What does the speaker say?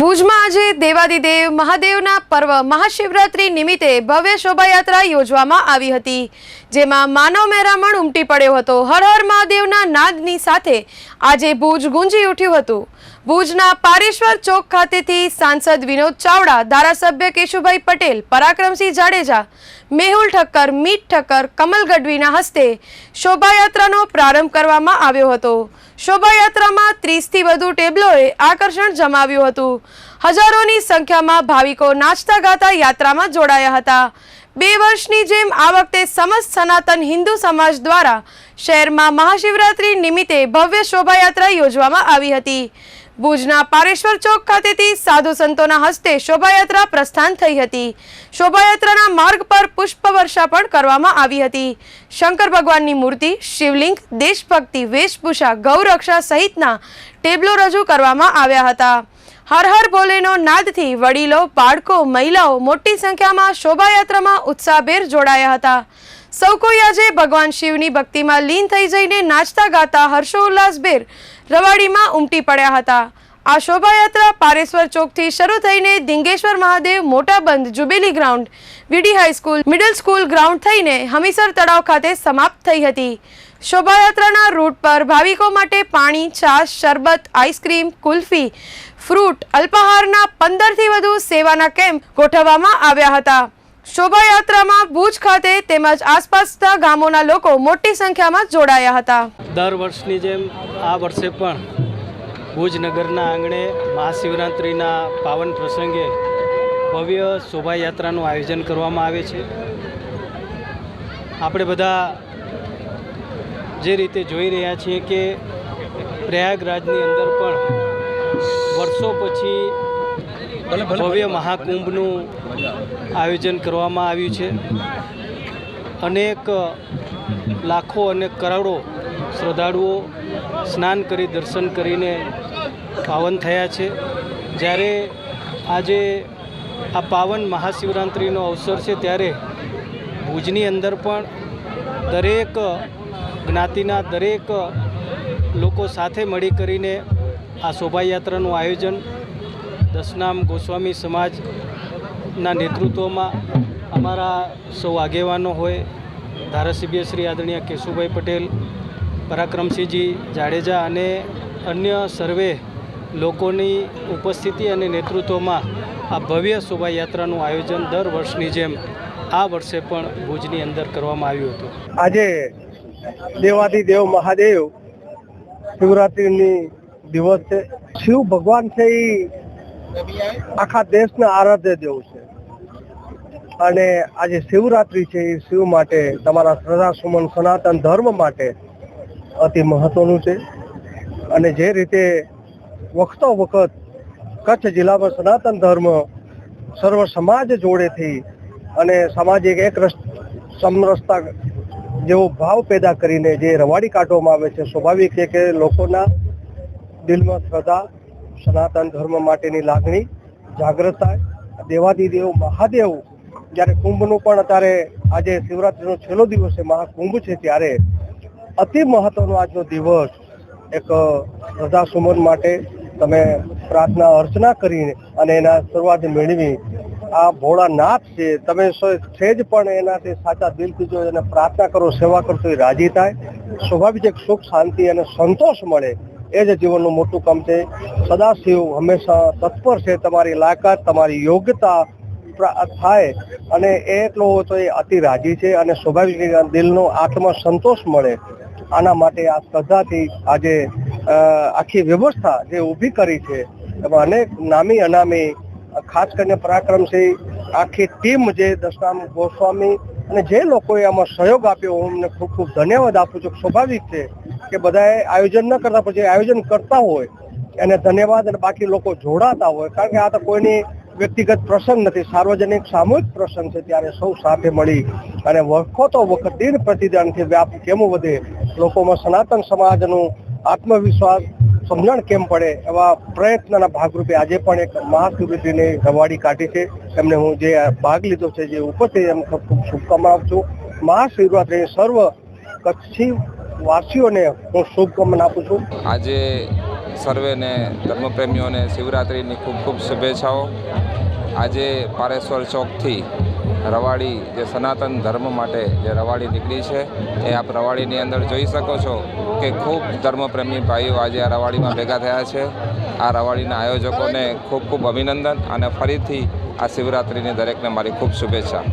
ભુજમાં આજે દેવાદિદેવ મહાદેવના પર્વ મહાશિવરાત્રી નિમિત્તે ભવ્ય શોભાયાત્રા યોજવામાં આવી હતી, જેમાં માનવ મહેરામણ ઉમટી પડ્યો હતો. હર હર મહાદેવના નાદની સાથે આજે ભુજ ગુંજી ઉઠ્યું હતું. ભુજના પારેશ્વર ચોક ખાતેથી સાંસદ વિનોદ ચાવડા, ધારાસભ્ય કેશુભાઈ પટેલ, પરાક્રમસિંહ જાડેજા, મેહુલ ઠક્કર, મીત ઠક્કર, કમલ ગઢવીના હસ્તે શોભાયાત્રાનો પ્રારંભ કરવામાં આવ્યો હતો. શોભાયાત્રામાં ત્રીસથી વધુ ટેબલોએ આકર્ષણ જમાવ્યું હતું. હજારોની સંખ્યામાં ભાવિકો નાચતા ગાતા યાત્રામાં જોડાયા હતા. બે વર્ષની જેમ આ વખતે સમસ્ત સનાતન હિન્દુ સમાજ દ્વારા શહેરમાં મહાશિવરાત્રી નિમિત્તે ભવ્ય શોભાયાત્રા યોજવામાં આવી હતી. ભુજના પારેશ્વર ચોક ખાતેથી સાધુ સંતોના હસ્તે શોભાયાત્રા પ્રસ્થાન થઈ હતી. શોભાયાત્રાના માર્ગ પર પુષ્પવર્ષા પણ કરવામાં આવી હતી. શંકર ભગવાનની મૂર્તિ, શિવલિંગ, દેશભક્તિ, વેશભૂષા, ગૌરક્ષા સહિતના ટેબલો રજૂ કરવામાં આવ્યા હતા. હર હર ભોલેનો નાદથી વડીલો, બાળકો, મહિલાઓ મોટી સંખ્યામાં શોભાયાત્રામાં ઉત્સાહભેર જોડાયા હતા. સૌ કોઈ આજે ભગવાન શિવની ભક્તિમાં લીન થઈ જઈને નાચતા ગાતા હર્ષોલ્લાસભેર રવાડીમાં ઉમટી પડ્યા હતા. આ શોભાયાત્રા પારેશ્વર ચોકથી શરૂ થઈને Dingeshwar Mahadev Mota Bandh jubilee ground, VD high school middle school ground થઈને હમીસર તળાવ ખાતે સમાપ્ત થઈ હતી. શોભાયાત્રાના રૂટ પર ભાવિકો માટે પાણી, છાશ, શરબત, આઈસ્ક્રીમ, કુલ્ફી ફ્રૂટ અલ્પાહારના પંદરથી વધુ સેવાના કેમ્પ ગોઠવવામાં આવ્યા હતા. શોભાયાત્રામાં ભુજ ખાતે તેમજ આસપાસના ગામોના લોકો મોટી સંખ્યામાં જોડાયા હતા. દર વર્ષની જેમ આ વર્ષે પણ ભુજ નગરના આંગણે મહાશિવરાત્રિના પાવન પ્રસંગે ભવ્ય શોભાયાત્રાનું આયોજન કરવામાં આવે છે. આપણે બધા જે રીતે જોઈ રહ્યા છીએ કે પ્રયાગરાજની અંદર પણ વર્ષો પછી ભવ્ય મહાકુંભનું આયોજન કરવામાં આવ્યું છે. અનેક લાખો અને કરોડો શ્રદ્ધાળુઓ સ્નાન કરી દર્શન કરીને પાવન થયા છે. જ્યારે આજે આ પાવન મહાશિવરાત્રિનો અવસર છે ત્યારે ભુજની અંદર પણ દરેક જ્ઞાતિના દરેક લોકો સાથે મળી કરીને આ શોભાયાત્રાનું આયોજન દશનામ ગોસ્વામી સમાજના નેતૃત્વમાં અમારા સૌ આગેવાનો હોય, ધારાસભ્ય શ્રી આદરણીય કેશુભાઈ પટેલ, પરાક્રમસિંહજી જાડેજા અને અન્ય સર્વે લોકોની ઉપસ્થિતિ અને નેતૃત્વમાં આ ભવ્ય શોભાયાત્રાનું આયોજન દર વર્ષની જેમ આ વર્ષે પણ ભુજની અંદર કરવામાં આવ્યું હતું. આજે દેવાધિદેવ મહાદેવ શિવરાત્રિની દિવસ છે. શિવ ભગવાન છે એ આખા દેશને આરાધ્ય દેવ છે. અને આજે શિવરાત્રિ છે એ શિવ માટે, તમારા શ્રદ્ધા સુમન સનાતન ધર્મ માટે અતિ મહત્વનું છે. અને જે રીતે વખતો વખત કચ્છ જિલ્લામાં સનાતન ધર્મ સર્વ સમાજ જોડેથી અને સામાજિક એક રસ- સમરસતા જેવો ભાવ પેદા કરીને જે રવાડી કાઢવામાં આવે છે, સ્વાભાવિક છે કે લોકોના દિલમાં શ્રદ્ધા, સનાતન ધર્મ માટેની લાગણી જાગૃત થાય. દેવાદિદેવ મહાદેવ, જ્યારે કુંભનું પણ અત્યારે આજે શિવરાત્રીનો છેલ્લો દિવસ છે, મહાકુંભ છે ત્યારે અતિ મહત્વનો આજનો દિવસ. એક શ્રદ્ધા સુમન માટે તમે પ્રાર્થના, અર્ચના કરીને અને એના શરૂઆત મેળવી. આ ભોળાનાથ છે, તમે છે સહેજ પણ એનાથી સાચા દિલથી જો એને પ્રાર્થના કરો, સેવા કરતો એ રાજી થાય. સ્વાભાવિક સુખ, શાંતિ અને સંતોષ મળે. એ જ જીવનનું મોટું કામ છે. સદાશિવ હંમેશા તત્પર છે. તમારી લાયકાત, તમારી યોગ્યતા થાય અને એટલો તો એ અતિ રાજી છે અને સ્વાભાવિક દિલનો આત્મા સંતોષ મળે. આના માટે આ શ્રદ્ધાથી આજે આખી વ્યવસ્થા જે ઊભી કરી છે, એમાં અનેક નામી અનામી, ખાસ કરીને પરાક્રમસિંહ આખી ટીમ જે દશરામ ગોસ્વામી અને જે લોકોએ આમાં સહયોગ આપ્યો, હું એમને ખૂબ ખૂબ ધન્યવાદ આપું છું. સ્વાભાવિક છે. કે બધાએ આયોજન ન કરતા પછી આયોજન કરતા હોય, એને ધન્યવાદ અને બાકી લોકો જોડાતા હોય, કારણ કે આ તો કોઈની વ્યક્તિગત પ્રસંગ નથી, સાર્વજનિક સામૂહિક પ્રસંગ છે, ત્યારે સૌ સાથે મળી અને વખતો વખત દિન પ્રતિદાનથી વ્યાપ કેમ વધે, લોકોમાં સનાતન સમાજનું આત્મવિશ્વાસ સમજણ કેમ પડે, એવા પ્રયત્નના ભાગરૂપે આજે પણ એક મહાશિવરાત્રીની રવાડી કાઢી છે. એમને હું જે ભાગ લીધો છે, જે ઉપસ્થિત એમ ખૂબ ખૂબ શુભકામના આપું છું. મહાશિવરાત્રિ સર્વ કચ્છી વાસીઓને હું શુભકામના આપું છું. આજે સર્વેને ધર્મપ્રેમીઓને શિવરાત્રિની ખૂબ ખૂબ શુભેચ્છાઓ. આજે પારેશ્વર ચોકથી રવાડી જે સનાતન ધર્મ માટે જે રવાડી નીકળી છે, એ આપ રવાડીની અંદર જોઈ શકો છો કે ખૂબ ધર્મપ્રેમી ભાઈઓ આજે આ રવાડીમાં ભેગા થયા છે. આ રવાડીના આયોજકોને ખૂબ ખૂબ અભિનંદન અને ફરીથી આ શિવરાત્રિની દરેકને મારી ખૂબ શુભેચ્છા.